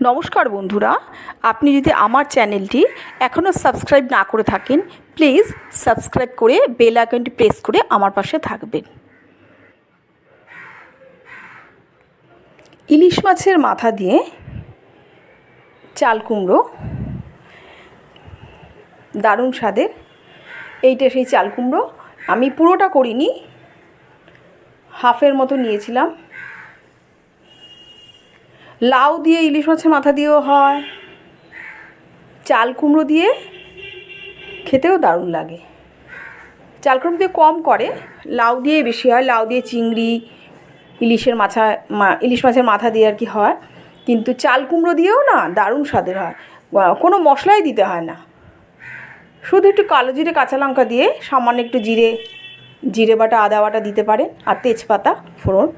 নমস্কার বন্ধুরা, আপনি যদি আমার চ্যানেলটি এখনও সাবস্ক্রাইব না করে থাকেন, প্লিজ সাবস্ক্রাইব করে বেল আইকনটি প্রেস করে আমার পাশে থাকবেন। ইলিশ মাছের মাথা দিয়ে চাল কুমড়ো, দারুণ স্বাদের। এইটা সেই চাল কুমড়ো। আমি পুরোটা করিনি, হাফের মতো নিয়েছিলাম। লাউ দিয়ে ইলিশ মাছের মাথা দিয়েও হয়। চাল কুমড়ো দিয়ে খেতেও দারুণ লাগে। চাল কুমড়ো দিয়ে কম করে, লাউ দিয়ে বেশি হয়। লাউ দিয়ে চিংড়ি, ইলিশের মাথা ইলিশ মাছের মাথা দিয়ে আর কি হয়। কিন্তু চাল কুমড়ো দিয়েও না দারুণ স্বাদের হয়। কোনো মশলাই দিতে হয় না। শুধু একটু কালো জিরে, কাঁচা লঙ্কা দিয়ে সামান্য একটু জিরে জিরে বাটা, আদা বাটা দিতে পারেন। আর তেজপাতা, ফোড়ন।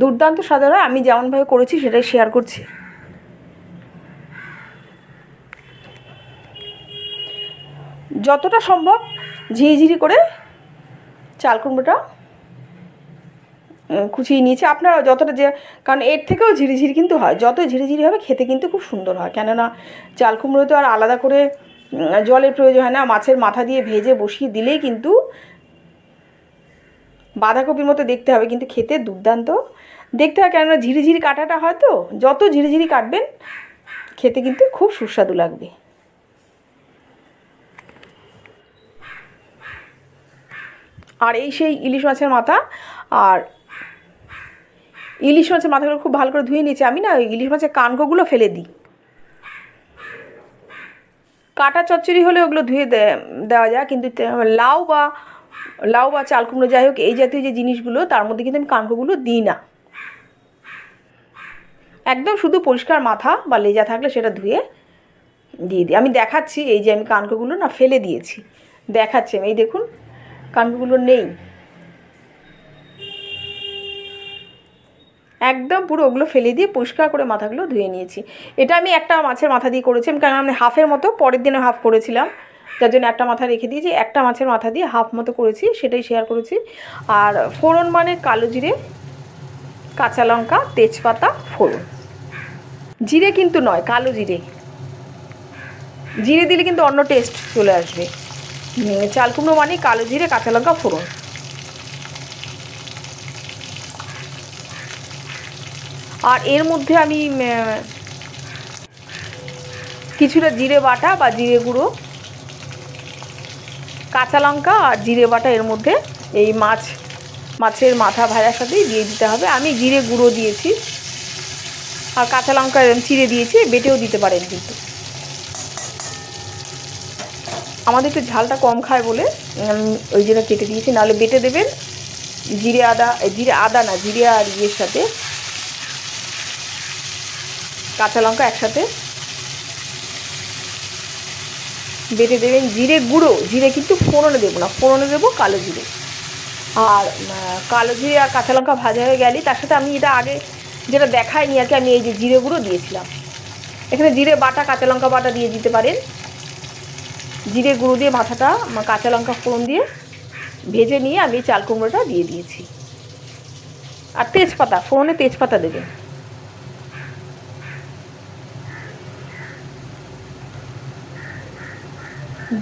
দুর্দান্ত হয় আমি যেমনভাবে করেছি সেটাই শেয়ার করছি। যতটা সম্ভব ঝিরিঝিরি করে চাল কুমড়োটা কুচিয়ে নিয়েছি। আপনারা যতটা যে, কারণ এর থেকেও ঝিরিঝিরি কিন্তু হয়। যত ঝিরিঝিরি হবে, খেতে কিন্তু খুব সুন্দর হয়। কেননা চাল কুমড়ো তো আর আলাদা করে জলের প্রয়োজন হয় না। মাছের মাথা দিয়ে ভেজে বসিয়ে দিলেই কিন্তু বাঁধাকপির মতো দেখতে হবে, কিন্তু খেতে দুর্দান্ত। দেখতে হয় কেননা ঝিরিঝিরি কাটাটা হয় তো যত ঝিরিঝিরি কাটবেন, খেতে কিন্তু খুব সুস্বাদু লাগবে। আর এই সেই ইলিশ মাছের মাথা, আর ইলিশ মাছের মাথাগুলো খুব ভালো করে ধুয়ে নিয়েছি। আমি না ইলিশ মাছের কানকোগুলো ফেলে দিই। কাটা চচ্চড়ি হলে ওগুলো ধুয়ে দেওয়া যায়, কিন্তু লাউ বা লাউ বা চাল কুমড়ো যাই হোক, এই জাতীয় যে জিনিসগুলো, তার মধ্যে কিন্তু আমি কানকোগুলো দিই না। একদম শুধু পরিষ্কার মাথা বা লেজা থাকলে সেটা ধুয়ে দিয়ে দিই। আমি দেখাচ্ছি, এই যে আমি কানকোগুলো না ফেলে দিয়েছি। দেখাচ্ছি আমি। এই দেখুন কানকোগুলো নেই। একদম পুরো ওগুলো ফেলে দিয়ে পরিষ্কার করে মাথাগুলো ধুয়ে নিয়েছি। এটা আমি একটা মাছের মাথা দিয়ে করেছি। কারণ আমি হাফের মতো, পরের দিনে হাফ করেছিলাম। যার জন্য একটা মাথা রেখে দিয়েছি, একটা মাছের মাথা দিয়ে হাফ মতো করেছি, সেটাই শেয়ার করেছি। আর ফোড়ন মানে কালো জিরে, কাঁচা লঙ্কা, তেজপাতা, ফোড়ন। জিরে কিন্তু নয়, কালো জিরে। জিরে দিলে কিন্তু অন্য টেস্ট চলে আসবে। চাল কুমড়ো মানে কালো জিরে, কাঁচা লঙ্কা, ফোড়ন। আর এর মধ্যে আমি কিছুটা জিরে বাটা বা জিরে গুঁড়ো কাঁচা লঙ্কা আর জিরে বাটা এর মধ্যে এই মাছ, মাছের মাথা ভাজার সাথেই দিয়ে দিতে হবে। আমি জিরে গুঁড়ো দিয়েছি। আর কাঁচা লঙ্কা চিড়ে দিয়েছি বেটেও দিতে পারেন কিন্তু। আমাদের একটু ঝালটা কম খায় বলে ওই জন্য কেটে দিয়েছি। নাহলে বেটে দেবেন জিরে আদা জিরে আদা না, জিরে আর ইয়ের সাথে কাঁচা লঙ্কা একসাথে বেটে দেবেন জিরে গুঁড়ো। জিরে কিন্তু ফোড়নে দেবো না, ফোড়নে দেবো কালো জিরে। আর কালো জিরে আর কাঁচা লঙ্কা ভাজা হয়ে গেলে তার সাথে আমি এটা আগে যেটা দেখাইনি আর কি, আমি এই যে জিরে গুঁড়ো দিয়েছিলাম। এখানে জিরে বাটা, কাঁচা লঙ্কা বাটা দিয়ে দিতে পারেন। জিরে গুঁড়ো দিয়ে মাথাটা কাঁচা লঙ্কা ফোড়ন দিয়ে ভেজে নিয়ে আমি চাল কুমড়োটা দিয়ে দিয়েছি। আর তেজপাতা, ফোড়নে তেজপাতা দেবেন।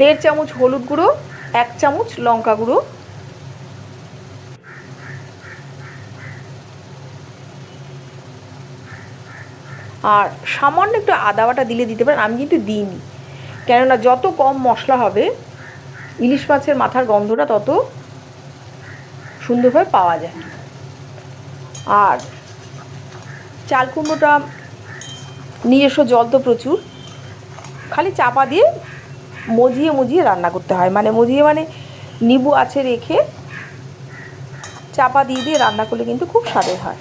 দেড় চামচ হলুদ গুঁড়ো, এক চামচ লঙ্কা গুঁড়ো। আর সামান্য একটু আদা বাটা দিলে দিতে পারেন, আমি কিন্তু দিইনি। কেননা যত কম মশলা হবে, ইলিশ মাছের মাথার গন্ধটা তত সুন্দরভাবে পাওয়া যায়। আর চাল কুমড়োটা নিজস্ব জল তো প্রচুর, খালি চাপা দিয়ে মজিয়ে মজিয়ে রান্না করতে হয়। মানে মজিয়ে মানে নিবু আছে রেখে চাপা দিয়ে দিয়ে রান্না করলে কিন্তু খুব স্বাদের হয়।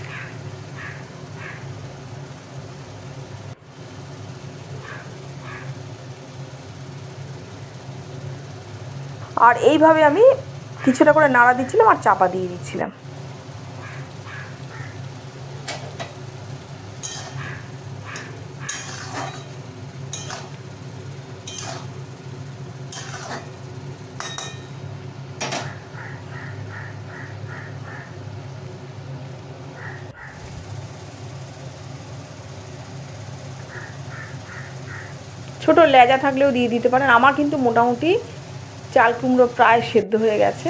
আর এইভাবে আমি কিছুটা করে নাড়া দিচ্ছিলাম আর চাপা দিয়ে দিচ্ছিলাম। ছোট লেজা থাকলেও দিয়ে দিতে পারেন। আমার কিন্তু মোটামুটি চাল কুমড়ো প্রায় সেদ্ধ হয়ে গেছে।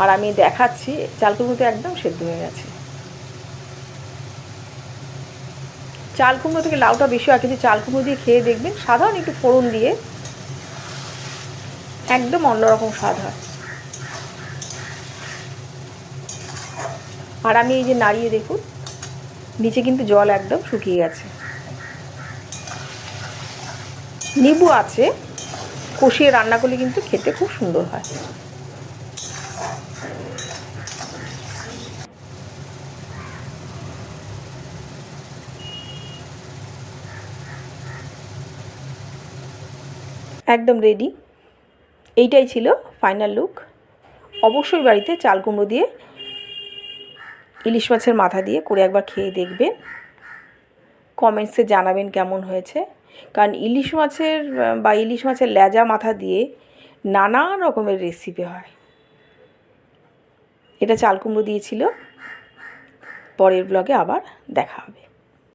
আর আমি দেখাচ্ছি, চাল কুমড়ো তো একদম সেদ্ধ হয়ে গেছে। চাল কুমড়ো থেকে লাউটা বেশি হয়, কিন্তু চাল কুমড়ো দিয়ে খেয়ে দেখবেন সাধারণ একটু ফোড়ন দিয়ে। একদম অন্যরকম স্বাদ হয়। আর আমি এই যে নাড়িয়ে দেখুন, নিচে কিন্তু জল একদম শুকিয়ে গেছে। নিবু আছে, কষিয়ে রান্না করলে কিন্তু খেতে খুব সুন্দর হয়। একদম রেডি এইটাই ছিল ফাইনাল লুক অবশ্যই বাড়িতে চাল কুমড়ো দিয়ে ইলিশ মাছের মাথা দিয়ে করে একবার খেয়ে দেখবেন। কমেন্টসে জানাবেন কেমন হয়েছে। কারণ ইলিশ মাছের বা ইলিশ মাছের লেজা মাথা দিয়ে নানা রকমের রেসিপি হয়। এটা চালকুমড়ো দিয়েছিল। পরের ব্লগে আবার দেখা হবে।